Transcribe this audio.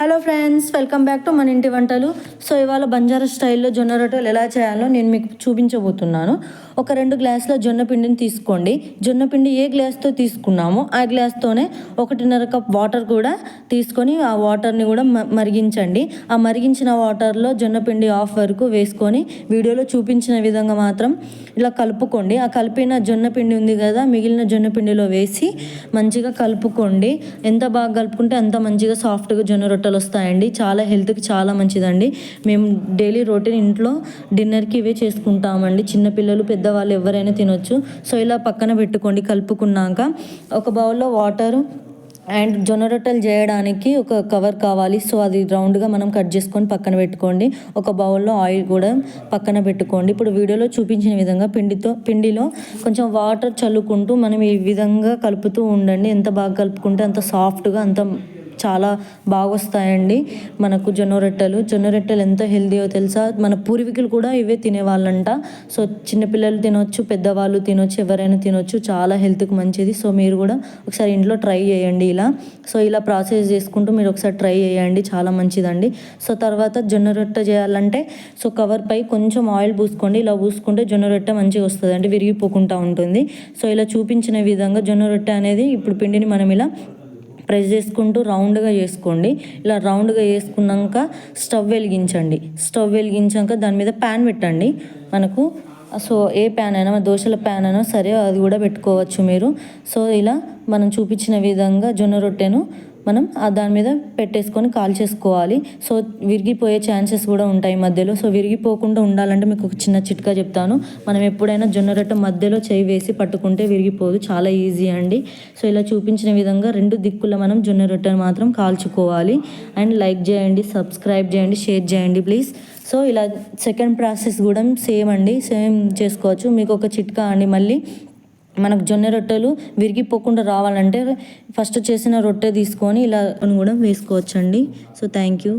Hello friends welcome back to మన ఇంటి వంటలు. సో ఇవాళ బంజారా స్టైల్లో జొన్న రొట్టెలు ఎలా చేయాలో నేను మీకు చూపించబోతున్నాను. ఒక రెండు గ్లాసుల జొన్న పిండిని తీసుకోండి. జొన్న పిండి ఏ గ్లాస్తో తీసుకున్నామో ఆ గ్లాస్తోనే ఒకటిన్నర కప్ వాటర్ కూడా తీసుకొని ఆ వాటర్ని కూడా మరిగించండి. ఆ మరిగించిన వాటర్లో జొన్న పిండి ఆఫ్ వరకు వేసుకొని వీడియోలో చూపించిన విధంగా మాత్రం ఇలా కలుపుకోండి. ఆ కలిపిన జొన్న పిండి ఉంది కదా మిగిలిన జొన్న పిండిలో వేసి మంచిగా కలుపుకోండి. ఎంత బాగా కలుపుకుంటే అంత మంచిగా సాఫ్ట్గా జొన్న రొట్టెలు వస్తాయండి. చాలా హెల్త్కి చాలా మంచిదండి. మేము డైలీ రొటీన్ ఇంట్లో డిన్నర్కి ఇవే చేసుకుంటామండి. చిన్నపిల్లలు పెద్దవాళ్ళు ఎవరైనా తినొచ్చు. సో ఇలా పక్కన పెట్టుకోండి కలుపుకున్నాక. ఒక బౌల్లో వాటర్ అండ్ జొన్న రొట్టెలు చేయడానికి ఒక కవర్ కావాలి. సో అది రౌండ్గా మనం కట్ చేసుకొని పక్కన పెట్టుకోండి. ఒక బౌల్లో ఆయిల్ కూడా పక్కన పెట్టుకోండి. ఇప్పుడు వీడియోలో చూపించిన విధంగా పిండితో పిండిలో కొంచెం వాటర్ చల్లుకుంటూ మనం ఈ విధంగా కలుపుతూ ఉండండి. ఎంత బాగా కలుపుకుంటే అంత సాఫ్ట్గా అంత చాలా బాగా వస్తాయండి మనకు జొన్న రొట్టెలు జొన్న రొట్టెలు ఎంత హెల్దీయో తెలుసా? మన పూర్వీకులు కూడా ఇవే తినేవాళ్ళంట. సో చిన్నపిల్లలు తినొచ్చు పెద్దవాళ్ళు తినొచ్చు ఎవరైనా తినొచ్చు చాలా హెల్త్కి మంచిది. సో మీరు కూడా ఒకసారి ఇంట్లో ట్రై చేయండి ఇలా. సో ఇలా ప్రాసెస్ చేసుకుంటూ మీరు ఒకసారి ట్రై చేయండి చాలా మంచిదండి. సో తర్వాత జొన్న రొట్టె చేయాలంటే సో కవర్ పై కొంచెం ఆయిల్ పూసుకోండి. ఇలా పూసుకుంటే జొన్న రొట్టె మంచిగా వస్తుంది అంటే విరిగిపోకుండా ఉంటుంది. సో ఇలా చూపించిన విధంగా జొన్న రొట్టె అనేది ఇప్పుడు పిండిని మనం ఇలా ప్రెస్ చేసుకుంటూ రౌండ్గా చేసుకోండి. ఇలా రౌండ్గా చేసుకున్నాక స్టవ్ వెలిగించండి. స్టవ్ వెలిగించాక దాని మీద ప్యాన్ పెట్టండి. మనకు సో ఏ ప్యాన్ అయినా దోశల ప్యాన్ అయినా సరే అది కూడా పెట్టుకోవచ్చు మీరు. సో ఇలా మనం చూపించిన విధంగా జొన్న రొట్టెను మనం ఆ దాని మీద పెట్టేసుకొని కాల్ చేసుకోవాలి. సో విరిగిపోయే ఛాన్సెస్ కూడా ఉంటాయి మధ్యలో. సో విరిగిపోకుండా ఉండాలంటే మీకు ఒక చిన్న చిట్కా చెప్తాను. మనం ఎప్పుడైనా జొన్న రొట్టె మధ్యలో చేయి వేసి పట్టుకుంటే విరిగిపోదు. చాలా ఈజీ అండి. సో ఇలా చూపించిన విధంగా రెండు దిక్కుల మనం జొన్న రొట్టెను మాత్రం కాల్చుకోవాలి. అండ్ లైక్ చేయండి సబ్స్క్రైబ్ చేయండి షేర్ చేయండి ప్లీజ్. సో ఇలా సెకండ్ ప్రాసెస్ కూడా సేమ్ అండి. సేమ్ చేసుకోవచ్చు. మీకు ఒక చిట్కా అండి మళ్ళీ. మనకు జొన్న రొట్టెలు విరిగిపోకుండా రావాలంటే ఫస్ట్ చేసిన రొట్టె తీసుకొని ఇలా కూడా వేసుకోవచ్చండి. So thank you